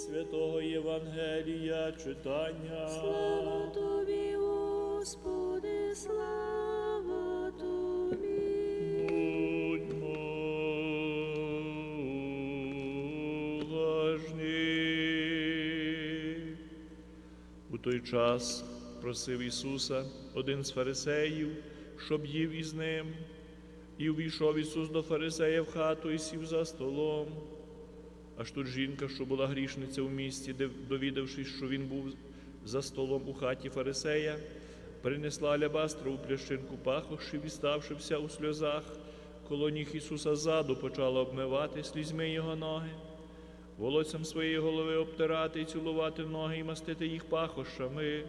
Святого Євангелія читання. Слава тобі, Господи, слава тобі. Будьмо уважні. У той час просив Ісуса один з фарисеїв, щоб їв із ним. І увійшов Ісус до фарисея в хату і сів за столом. Аж тут жінка, що була грішниця в місті, довідавшись, що він був за столом у хаті фарисея, принесла алябастрову плящинку пахощів і, ставши у сльозах, коло ніг Ісуса ззаду почала обмивати слізьми його ноги, волоссям своєї голови обтирати і цілувати ноги і мастити їх пахощами.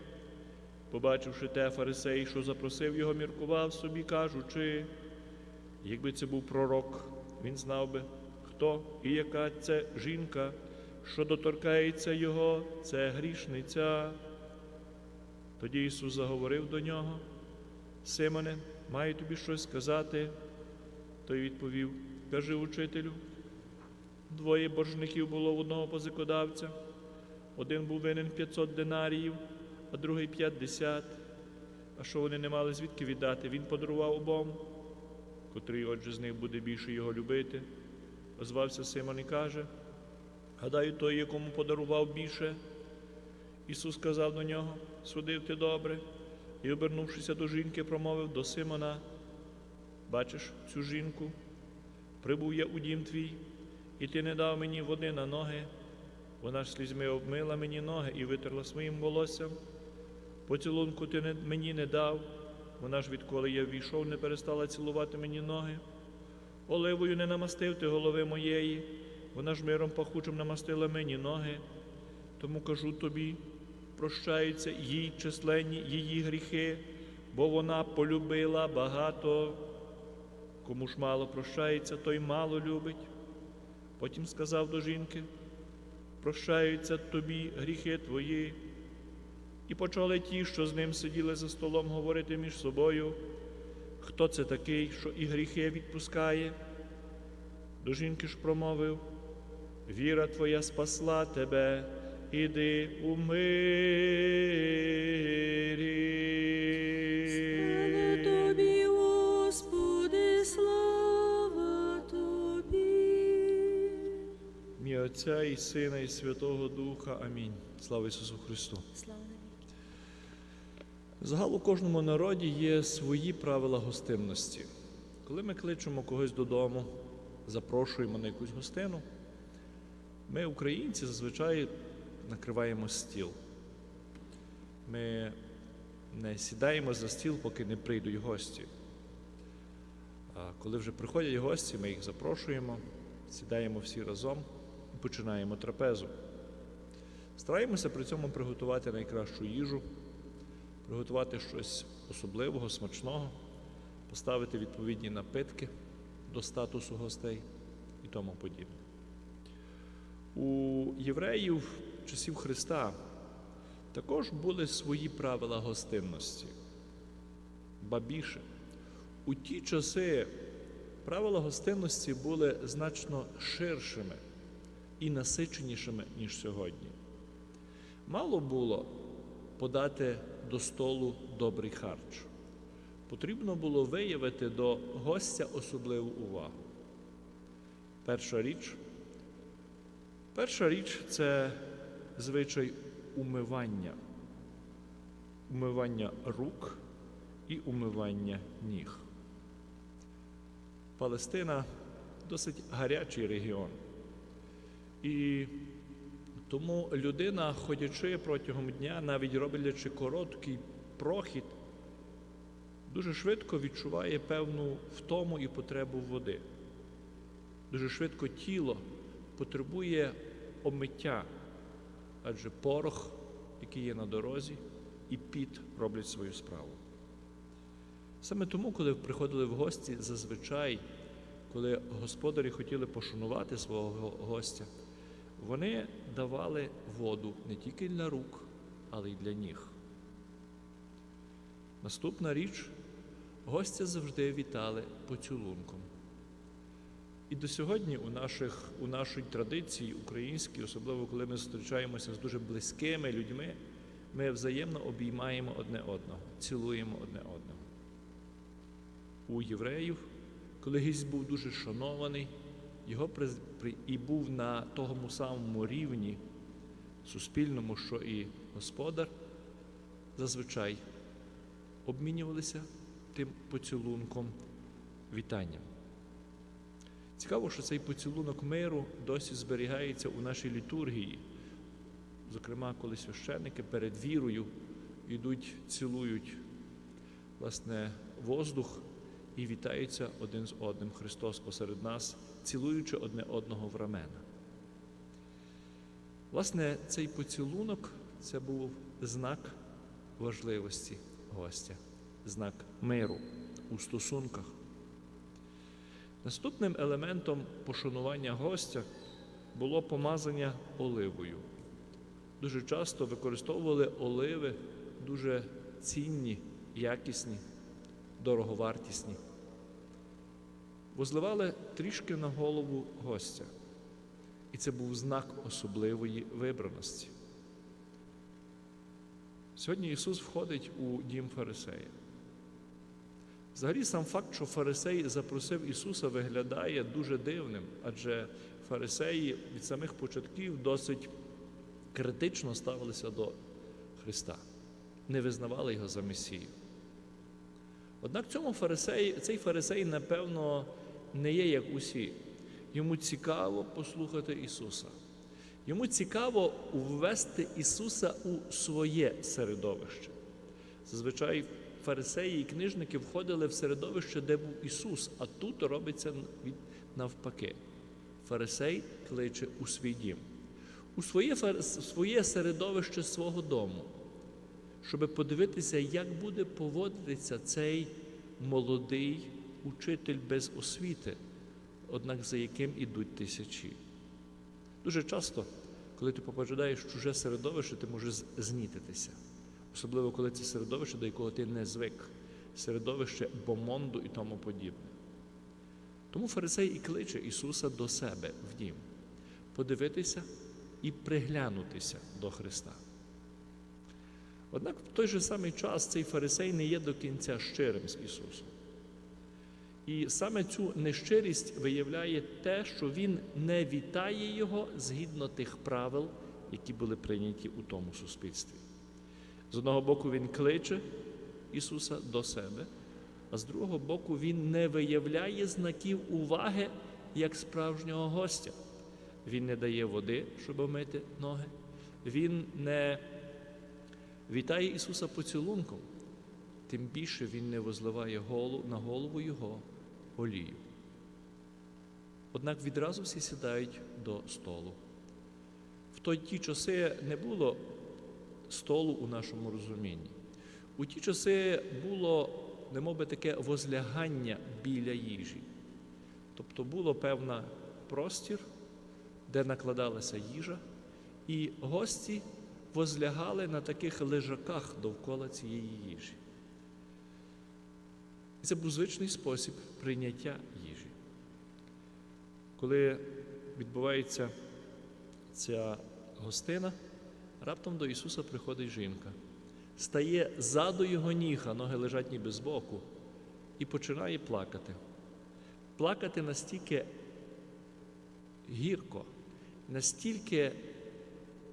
Побачивши те, фарисей, що запросив його, міркував собі, кажучи, якби це був пророк, він знав би, хто і яка це жінка, що доторкається його, це грішниця. Тоді Ісус заговорив до нього, Симоне, маю тобі щось сказати. Той відповів, кажи учителю. Двоє боржників було в одного позикодавця. Один був винен 500 динаріїв, а другий 50. А що вони не мали звідки віддати? Він подарував обом, котрий, отже, з них буде більше його любити. Озвався Симон і каже, гадаю, той, якому подарував більше. Ісус сказав до нього, судив ти добре, і, обернувшися до жінки, промовив до Симона, бачиш цю жінку, прибув я у дім твій, і ти не дав мені води на ноги. Вона ж слізьми обмила мені ноги і витерла своїм волоссям. Поцілунку ти мені не дав, вона ж, відколи я ввійшов, не перестала цілувати мені ноги. Оливою не намастив ти голови моєї, вона ж миром пахучим намастила мені ноги. Тому кажу тобі, прощаються їй численні її гріхи, бо вона полюбила багато. Кому ж мало прощається, той мало любить. Потім сказав до жінки, прощаються тобі гріхи твої. І почали ті, що з ним сиділи за столом, говорити між собою, хто це такий, що і гріхи відпускає. До жінки ж промовив, віра твоя спасла тебе, іди у Слава мирі. тобі, Господи, слава тобі. Ім'я Отця і Сина, і Святого Духа. Амінь. Слава Ісусу Христу. Слава навіки. Загал у кожному народі є свої правила гостинності. Коли ми кличемо когось додому, запрошуємо на якусь гостину, ми, українці, зазвичай накриваємо стіл. Ми не сідаємо за стіл, поки не прийдуть гості. А коли вже приходять гості, ми їх запрошуємо, сідаємо всі разом і починаємо трапезу. Стараємося при цьому приготувати найкращу їжу, приготувати щось особливого, смачного, поставити відповідні напитки до статусу гостей і тому подібне. У євреїв часів Христа також були свої правила гостинності. Ба більше, у ті часи правила гостинності були значно ширшими і насиченішими, ніж сьогодні. Мало було подати до столу добрий харч. Потрібно було виявити до гостя особливу увагу. Перша річ, перша річ це звичай умивання, умивання рук і умивання ніг. Палестина досить гарячий регіон. І тому людина, ходячи протягом дня, навіть роблячи короткий прохід, дуже швидко відчуває певну втому і потребу води. Дуже швидко тіло потребує омиття, адже порох, який є на дорозі, і піт роблять свою справу. Саме тому, коли приходили в гості, зазвичай, коли господарі хотіли пошанувати свого гостя, вони давали воду не тільки для рук, але й для ніг. Наступна річ гостя завжди вітали поцілунком. І до сьогодні у, наших, у нашій традиції українській, особливо коли ми зустрічаємося з дуже близькими людьми, ми взаємно обіймаємо одне одного, цілуємо одне одного. У євреїв, коли гість був дуже шанований, його і був на тому самому рівні суспільному, що і господар, зазвичай обмінювалися тим поцілунком вітанням. Цікаво, що цей поцілунок миру досі зберігається у нашій літургії. Зокрема, коли священники перед вірою йдуть, цілують власне воздух і вітаються один з одним. Христос посеред нас, цілуючи одне одного в рамена. Власне, цей поцілунок це був знак важливості гостя, знак миру у стосунках. Наступним елементом пошанування гостя було помазання оливою. Дуже часто використовували оливи дуже цінні, якісні, дороговартісні. Возливали трішки на голову гостя. І це був знак особливої вибраності. Сьогодні Ісус входить у дім Фарисея. Взагалі, сам факт, що Фарисей запросив Ісуса, виглядає дуже дивним, адже фарисеї від самих початків досить критично ставилися до Христа, не визнавали його за Месію. Однак цьому фарисей, цей фарисей, напевно, не є як усі. Йому цікаво послухати Ісуса. Йому цікаво ввести Ісуса у своє середовище. Зазвичай фарисеї і книжники входили в середовище, де був Ісус, а тут робиться навпаки. Фарисей кличе у свій дім, у своє, своє середовище свого дому, щоб подивитися, як буде поводитися цей молодий учитель без освіти, однак за яким ідуть тисячі. Дуже часто, коли ти попадаєш чуже середовище, ти можеш знітитися. Особливо, коли це середовище, до якого ти не звик, середовище бомонду і тому подібне. Тому фарисей і кличе Ісуса до себе в дім, подивитися і приглянутися до Христа. Однак в той же самий час цей фарисей не є до кінця щирим з Ісусом. І саме цю нещирість виявляє те, що він не вітає його згідно тих правил, які були прийняті у тому суспільстві. З одного боку, він кличе Ісуса до себе, а з другого боку, він не виявляє знаків уваги як справжнього гостя. Він не дає води, щоб омити ноги. Він не вітає Ісуса поцілунком, тим більше Він не возливає на голову Його олію. Однак відразу всі сідають до столу. В той ті часи не було столу у нашому розумінні. У ті часи було, немов би таке возлягання біля їжі. Тобто було певна простір, де накладалася їжа, і гості возлягали на таких лежаках довкола цієї їжі. І це був звичний спосіб прийняття їжі. Коли відбувається ця гостина, раптом до Ісуса приходить жінка, стає ззаду його ніг, ноги лежать ніби збоку, і починає плакати. Плакати настільки гірко, настільки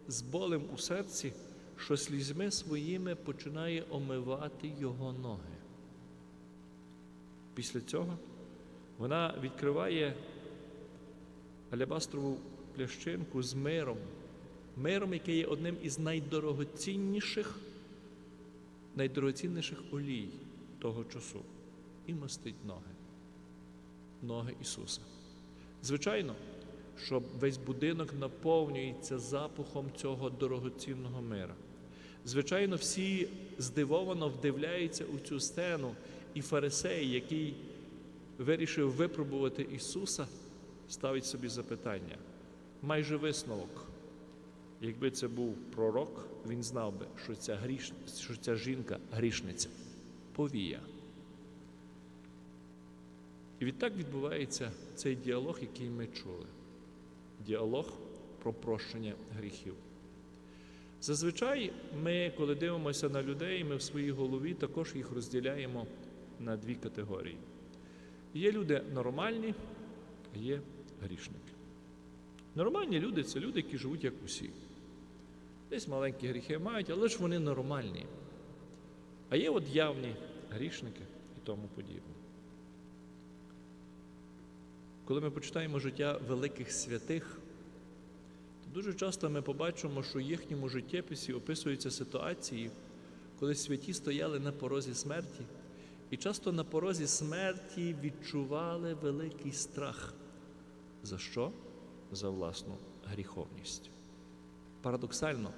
з болем у серці, що слізьми своїми починає омивати його ноги. Після цього вона відкриває алябастрову плящинку з миром, миром, який є одним із найдорогоцінніших, найдорогоцінніших олій того часу, і мастить ноги, ноги Ісуса. Звичайно, що весь будинок наповнюється запахом цього дорогоцінного мира. Звичайно, всі здивовано вдивляються у цю сцену, і фарисей, який вирішив випробувати Ісуса, ставить собі запитання. Майже висновок. Якби це був пророк, він знав би, що ця, гріш... що ця жінка грішниця, повія. І відтак відбувається цей діалог, який ми чули. Діалог про прощення гріхів. Зазвичай ми, коли дивимося на людей, ми в своїй голові також їх розділяємо на дві категорії. Є люди нормальні, а є грішники. Нормальні люди це люди, які живуть як усі. Десь маленькі гріхи мають, але ж вони нормальні. А є от явні грішники і тому подібне. Коли ми почитаємо життя великих святих, то дуже часто ми побачимо, що в їхньому життєписі описуються ситуації, коли святі стояли на порозі смерті, і часто на порозі смерті відчували великий страх. За що? За власну гріховність. Парадоксально,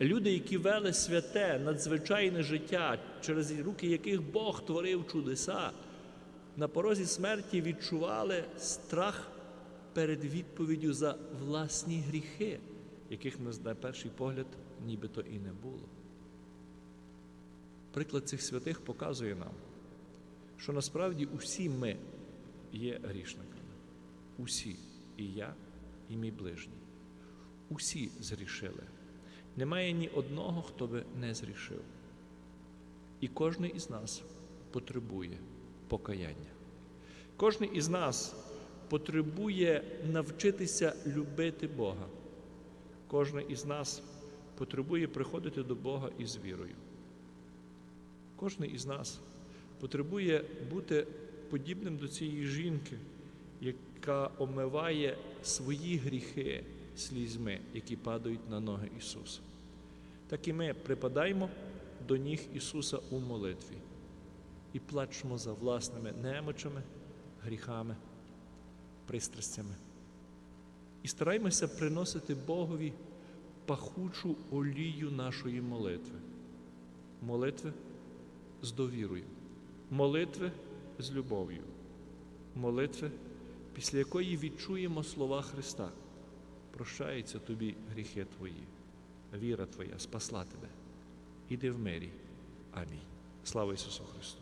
люди, які вели святе, надзвичайне життя, через руки яких Бог творив чудеса, на порозі смерті відчували страх перед відповіддю за власні гріхи, яких на перший погляд нібито і не було. Приклад цих святих показує нам, що насправді усі ми є грішниками. Усі, і я, і мій ближній. Усі зрішили. Немає ні одного, хто би не зрішив. І кожен із нас потребує покаяння. Кожен із нас потребує навчитися любити Бога. Кожен із нас потребує приходити до Бога із вірою. Кожен із нас потребує бути подібним до цієї жінки, яка омиває свої гріхи слізьми, які падають на ноги Ісуса. Так і ми припадаємо до ніг Ісуса у молитві і плачемо за власними немочами, гріхами, пристрастями. І стараємося приносити Богові пахучу олію нашої молитви. Молитви з довірою, молитви з любов'ю, молитви, після якої відчуємо слова Христа. Прощаються тобі гріхи твої, віра твоя спасла тебе. Іди в мирі. Амінь. Слава Ісусу Христу!